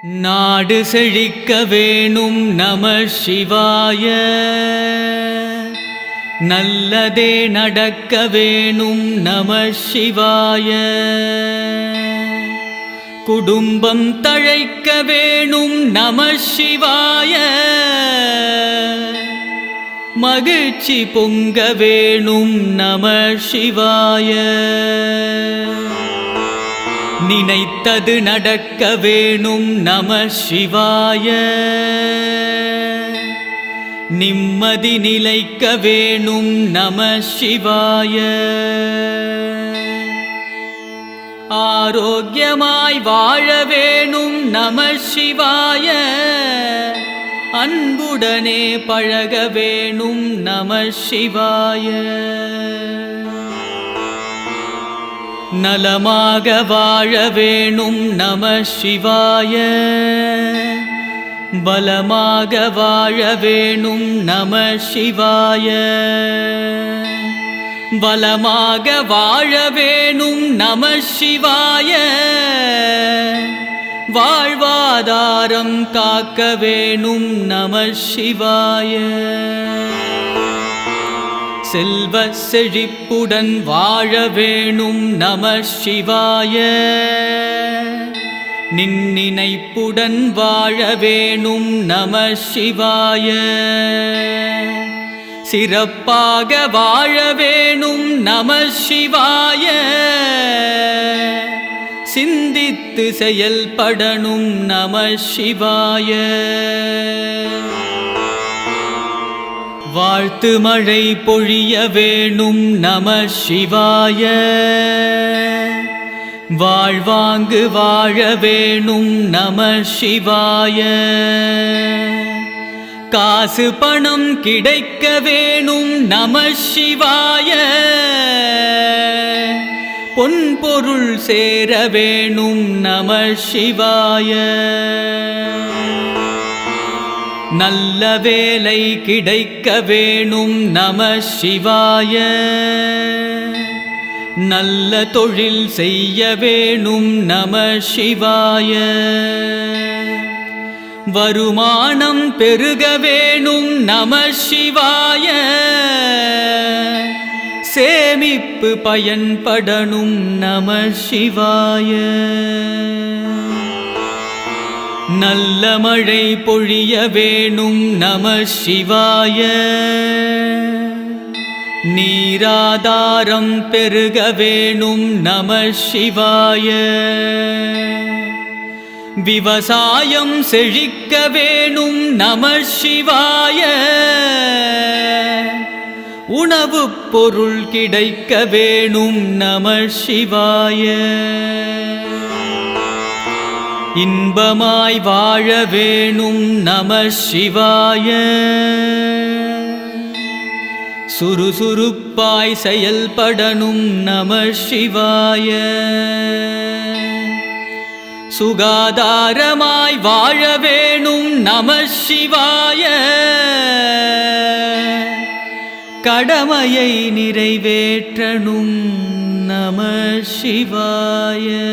நாடு செழிக்க வேணும் நம சிவாய. நல்லதே நடக்க வேணும் நம சிவாய. குடும்பம் தழைக்க வேணும் நம சிவாய. மகிழ்ச்சி பொங்க வேணும் நம சிவாய. நினைத்தது நடக்க வேணும் நம சிவாய. நிம்மதி நிலைக்க வேணும் நம சிவாய. ஆரோக்கியமாய் வாழ வேணும் நம சிவாய. அன்புடனே பழக வேணும் நம சிவாய. நலமாக வாழ வேணும் நம சிவாய. பலமாக வாழ வேணும் நம சிவாய. பலமாக வாழ வேணும் நம சிவாய. வாழ்வாதாரம் காக்க வேணும் நம சிவாய. செல்வ செழிப்புடன் வாழ வேணும் நம சிவாய. நின்னினைப்புடன் வாழ வேணும் நம சிவாய. சிறப்பாக வாழ வேணும் நம சிவாய. சிந்தித்து செயல்படணும் நம சிவாய. வாழ்த்து மழை பொழிய வேணும் நம சிவாய. வாழ்வாங்கு வாழ வேணும் நம சிவாய. காசு பணம் கிடைக்க வேணும் நம சிவாய. பொன் பொருள் சேர வேணும் நம சிவாய. நல்ல வேலை கிடைக்க வேணும் நம சிவாய. நல்ல தொழில் செய்ய வேணும் நம சிவாய. வருமானம் பெருக வேணும் நம சிவாய. சேமிப்பு பயன்படணும் நம சிவாய. நல்ல மழை பொழிய வேணும் நம சிவாய. நீராதாரம் பெருக வேணும் நம சிவாய. விவசாயம் செழிக்க வேணும் நம சிவாய. உணவு பொருள் கிடைக்க வேணும் நம சிவாய. இன்பமாய் வாழ வேணும் நம சிவாய. சுறுசுறுப்பாய் செயல்படணும் நம சிவாய. சுகாதாரமாய் வாழ வேணும் நம சிவாய. கடமையை நிறைவேற்றணும் நம சிவாய.